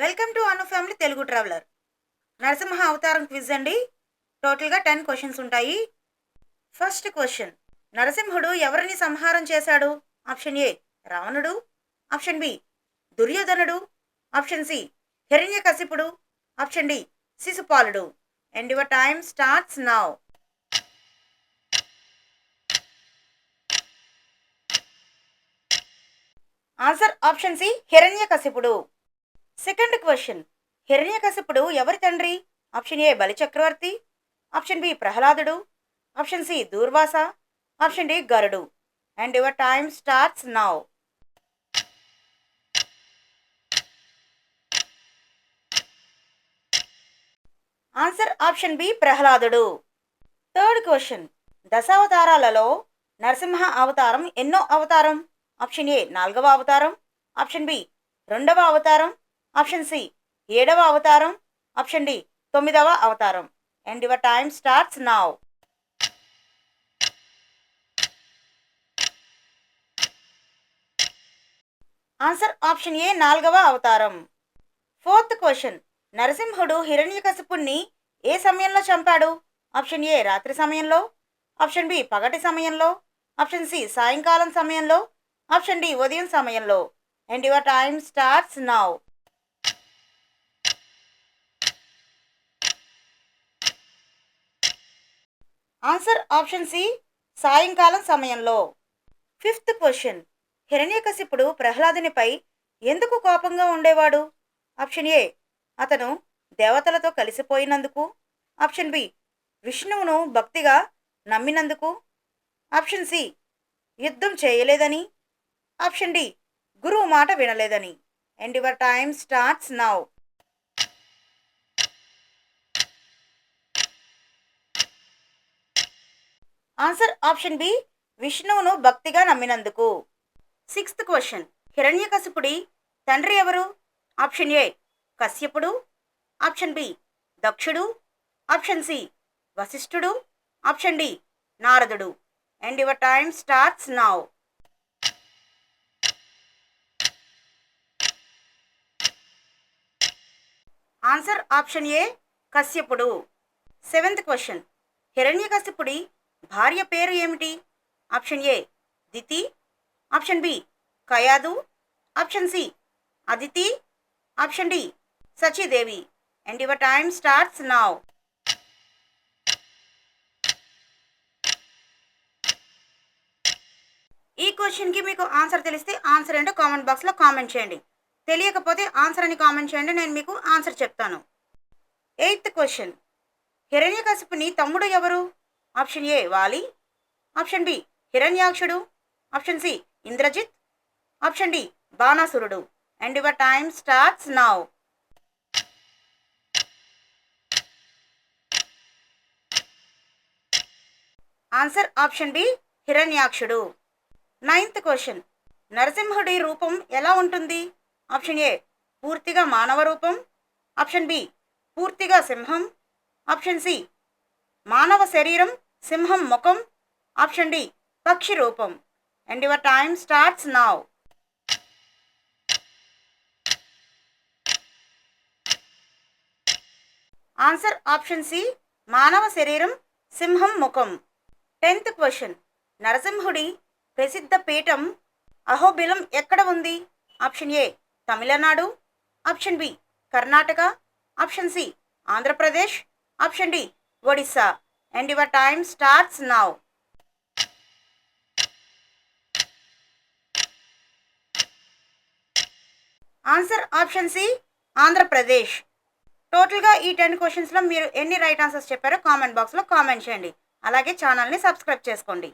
Welcome to Anu family Telugu traveller. Narasimha అవతారం quiz అండి. టోటల్గా టెన్ క్వశ్చన్స్ ఉంటాయి. First question. నరసింహుడు ఎవరిని సంహారం చేశాడు? ఆప్షన్ ఏ రావణుడు. ఆప్షన్ బి దుర్యోధనుడు. ఆప్షన్ సి హిరణ్యకశిపుడు. ఆప్షన్ డి శిశుపాలుడు. And your time starts now answer option C హిరణ్యకశిపుడు. Second question. హిరణ్యకశిపుడు ఎవరి తండ్రి? Option A Balichakravarti option B ప్రహ్లాదుడు option C Durvasa option D Garuda. And your time starts now answer option B ప్రహ్లాదుడు. Third question దశావతారాలలో నరసింహ అవతారం ఎన్నో అవతారం? ఆప్షన్ ఏ నాలుగవ అవతారం. ఆప్షన్ బి రెండవ అవతారం. ఆప్షన్ సి ఏడవ అవతారం. ఆప్షన్ డి తొమ్మిదవ అవతారం. And your time starts now answer option A నాలుగవ అవతారం. ఫోర్త్ క్వశ్చన్ నరసింహుడు హిరణ్యకశిపుణ్ణి ఏ సమయంలో చంపాడు? ఆప్షన్ ఏ రాత్రి సమయంలో. ఆప్షన్ బి పగటి సమయంలో. ఆప్షన్ సి సాయంకాలం సమయంలో. ఆప్షన్ డి ఉదయం సమయంలో. And your time starts now answer option C సాయంకాలం సమయంలో. Fifth question. హిరణ్యకశిపుడు ప్రహ్లాదునిపై ఎందుకు కోపంగా ఉండేవాడు? ఆప్షన్ ఏ అతను దేవతలతో కలిసిపోయినందుకు. ఆప్షన్ బి విష్ణువును భక్తిగా నమ్మినందుకు. ఆప్షన్ సి యుద్ధం చేయలేదని. ఆప్షన్ డి గురువు మాట వినలేదని. And your time starts now answer option B విష్ణువును భక్తిగా నమ్మినందుకు. సిక్స్త్ క్వశ్చన్ హిరణ్యకశిపుడి తండ్రి ఎవరు? ఆప్షన్ ఏ కశ్యపుడు. ఆప్షన్ బి దక్షుడు. ఆప్షన్ సి వశిష్ఠుడు. ఆప్షన్ డి నారదుడు. And your time starts now answer option A కశ్యపుడు. సెవెంత్ క్వశ్చన్ హిరణ్యకశిపుడి భార్య పేరు ఏమిటి? Option A Diti. Option B Kayadhu. Option C Aditi. Option D Sachidevi. And your time starts now ఈ క్వశ్చన్కి మీకు ఆన్సర్ తెలిస్తే ఆన్సర్ ఏంటో కామెంట్ బాక్స్లో కామెంట్ చేయండి. తెలియకపోతే ఆన్సర్ అని కామెంట్ చేయండి నేను మీకు ఆన్సర్ చెప్తాను. Eighth question. హిరణ్యకశిపుని తమ్ముడు ఎవరు? Option A Vali option B హిరణ్యాక్షుడు option C Indrajit option D బాణాసురుడు. And your time starts now answer option B హిరణ్యాక్షుడు. నైన్త్ క్వశ్చన్ నరసింహుడి రూపం ఎలా ఉంటుంది? ఆప్షన్ ఏ పూర్తిగా మానవ రూపం. ఆప్షన్ బి పూర్తిగా సింహం. ఆప్షన్ సి మానవ శరీరం. సింహం ముఖం ఆప్షన్ డి పక్షి రూపం. And your time starts now answer option C మానవ శరీరం సింహం ముఖం. టెన్త్ క్వశ్చన్ నరసింహుడి ప్రసిద్ధ పీఠం అహోబిలం ఎక్కడ ఉంది? Option A Tamil Nadu. Option B Karnataka. Option C Andhra Pradesh. Option D Odisha and your time starts now answer option C Andhra Pradesh టోటల్గా ఈ టెన్ క్వశ్చన్స్లో మీరు ఎన్ని రైట్ ఆన్సర్స్ చెప్పారో కామెంట్ బాక్స్లో కామెంట్ చేయండి. అలాగే ఛానల్ని సబ్స్క్రైబ్ చేసుకోండి.